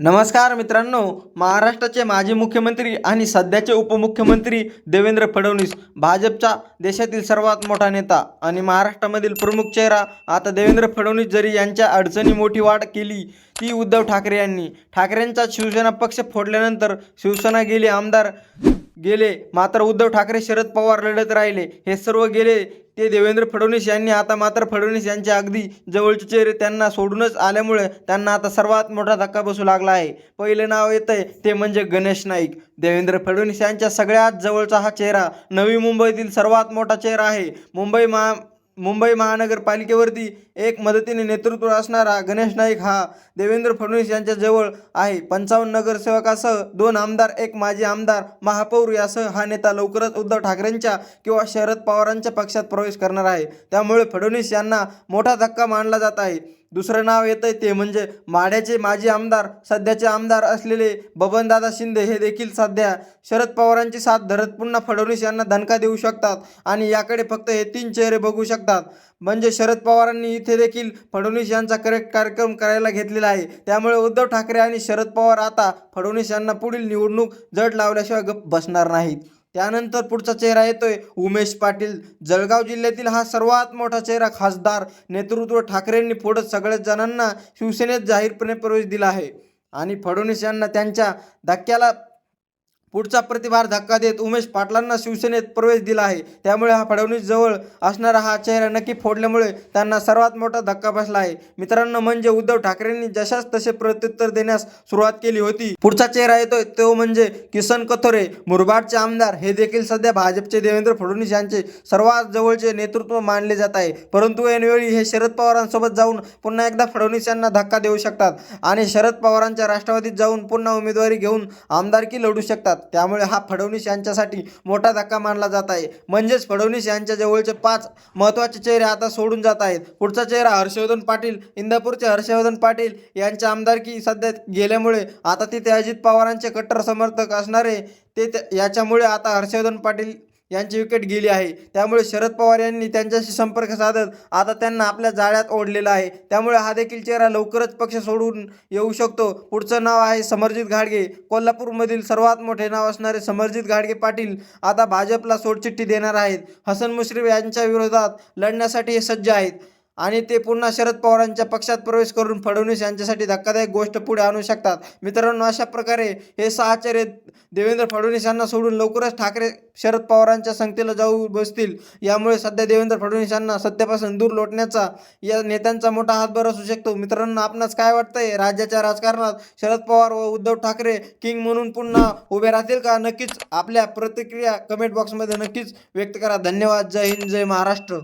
नमस्कार मित्रांनो महाराष्ट्राचे माजी मुख्यमंत्री आणि सध्याचे उपमुख्यमंत्री देवेंद्र फडणवीस भाजपचा देशातील सर्वात मोठा नेता आणि महाराष्ट्रामधील प्रमुख चेहरा. आता देवेंद्र फडणवीस जरी यांच्या अडचणी मोठी वाढ केली ती उद्धव ठाकरे यांनी. ठाकरेंचा शिवसेना पक्ष फोडल्यानंतर शिवसेना गेले आमदार गेले. मात्र उद्धव ठाकरे शरद पवार लढत राहिले. हे सर्व गेले. ते देवेंद्र फडणवीस यांनी आता मात्र फडणवीस यांचे अगदी जवळचे चेहरे त्यांना सोडूनच आल्यामुळे त्यांना आता सर्वात मोठा धक्का बसू लागला आहे. पहिलं नाव येत आहे ते म्हणजे गणेश नाईक. देवेंद्र फडणवीस यांच्या सगळ्यात जवळचा हा चेहरा नवी मुंबईतील सर्वात मोठा चेहरा आहे. मुंबई महा मुंबई महानगरपालिकेवरती एक मदतीने नेतृत्व असणारा गणेश नाईक हा देवेंद्र फडणवीस यांच्या जवळ आहे. पंचावन्न नगरसेवकासह दोन आमदार एक माजी आमदार महापौर यासह हा नेता लवकरच उद्धव ठाकरेंच्या किंवा शरद पवारांच्या पक्षात प्रवेश करणार आहे. त्यामुळे फडणवीस यांना मोठा धक्का मानला जात आहे. दुसरं नाव येतं ते म्हणजे माढ्याचे माजी आमदार सध्याचे आमदार असलेले बबनदादा शिंदे हे देखील सध्या शरद पवारांची साथ धरत पुन्हा फडणवीस यांना धनका देऊ शकतात आणि याकडे फक्त हे तीन चेहरे बघू शकतात. म्हणजे शरद पवारांनी इथे देखील फडणवीस यांचा करेक्ट कार्यक्रम करायला घेतलेला आहे. त्यामुळे उद्धव ठाकरे आणि शरद पवार आता फडणवीस यांना पुढील निवडणूक जड लावल्याशिवाय गप्प बसणार नाहीत. त्यानंतर पुढचा चेहरा येतोय. उमेश पाटील जळगाव जिल्ह्यातील हा सर्वात मोठा चेहरा खासदार नेतृत्व ठाकरेंनी पुढे सगळ्याच जणांना शिवसेनेत जाहीरपणे प्रवेश दिला आहे. आणि फडणवीस यांना त्यांच्या धक्क्याला पुढचा प्रतिभार धक्का देत उमेश पाटलांना शिवसेनेत प्रवेश दिला आहे. त्यामुळे हा फडणवीस जवळ असणारा हा चेहरा नक्की फोडल्यामुळे त्यांना सर्वात मोठा धक्का बसला आहे. मित्रांनो म्हणजे उद्धव ठाकरेंनी जशाच तसे प्रत्युत्तर देण्यास सुरुवात केली होती. पुढचा चेहरा येतोय तो म्हणजे किसन कथोरे. मुरबाडचे आमदार हे देखील सध्या भाजपचे देवेंद्र फडणवीस यांचे सर्वात जवळचे नेतृत्व मानले जात आहे. परंतु ऐनवेळी हे शरद पवारांसोबत जाऊन पुन्हा एकदा फडणवीस यांना धक्का देऊ शकतात आणि शरद पवारांच्या राष्ट्रवादीत जाऊन पुन्हा उमेदवारी घेऊन आमदारकी लढू शकतात. त्यामुळे हा फडणवीस यांच्यासाठी मोठा धक्का मानला जात आहे. म्हणजेच फडणवीस यांच्या जवळचे पाच महत्त्वाचे चेहरे आता सोडून जात आहेत. पुढचा चेहरा हर्षवर्धन पाटील इंदापूरचे हर्षवर्धन पाटील यांच्या आमदारकी सध्या गेल्यामुळे आता तिथे अजित पवारांचे कट्टर समर्थक असणारे ते याच्यामुळे आता हर्षवर्धन पाटील यांची विकेट गेली आहे. त्यामुळे शरद पवार यांनी त्यांच्याशी संपर्क साधत आता त्यांना आपल्या जाळ्यात ओढलेला आहे. त्यामुळे हा देखील चेहरा लवकरच पक्ष सोडून येऊ शकतो. पुढचं नाव आहे समरजित घाडगे. कोल्हापूरमधील सर्वात मोठे नाव असणारे समरजित घाडगे पाटील आता भाजपला सोडचिठ्ठी देणार आहेत. हसन मुश्रीफ यांच्या विरोधात लढण्यासाठी हे सज्ज आहेत. आणि ते पुन्हा शरद पवारांच्या पक्षात प्रवेश करून फडणवीस यांच्यासाठी धक्कादायक गोष्ट पुढे आणू शकतात. मित्रांनो अशा प्रकारे हे सहा देवेंद्र फडणवीस यांना सोडून लवकरच ठाकरे शरद पवारांच्या संख्येला जाऊ बसतील. यामुळे सध्या देवेंद्र फडणवीस यांना सत्तेपासून दूर लोटण्याचा या नेत्यांचा मोठा हातभार असू शकतो. मित्रांनो आपणास काय वाटतंय? राज्याच्या राजकारणात शरद पवार व उद्धव ठाकरे किंग म्हणून पुन्हा उभे राहतील का? नक्कीच आपल्या प्रतिक्रिया कमेंट बॉक्समध्ये नक्कीच व्यक्त करा. धन्यवाद. जय हिंद जय महाराष्ट्र.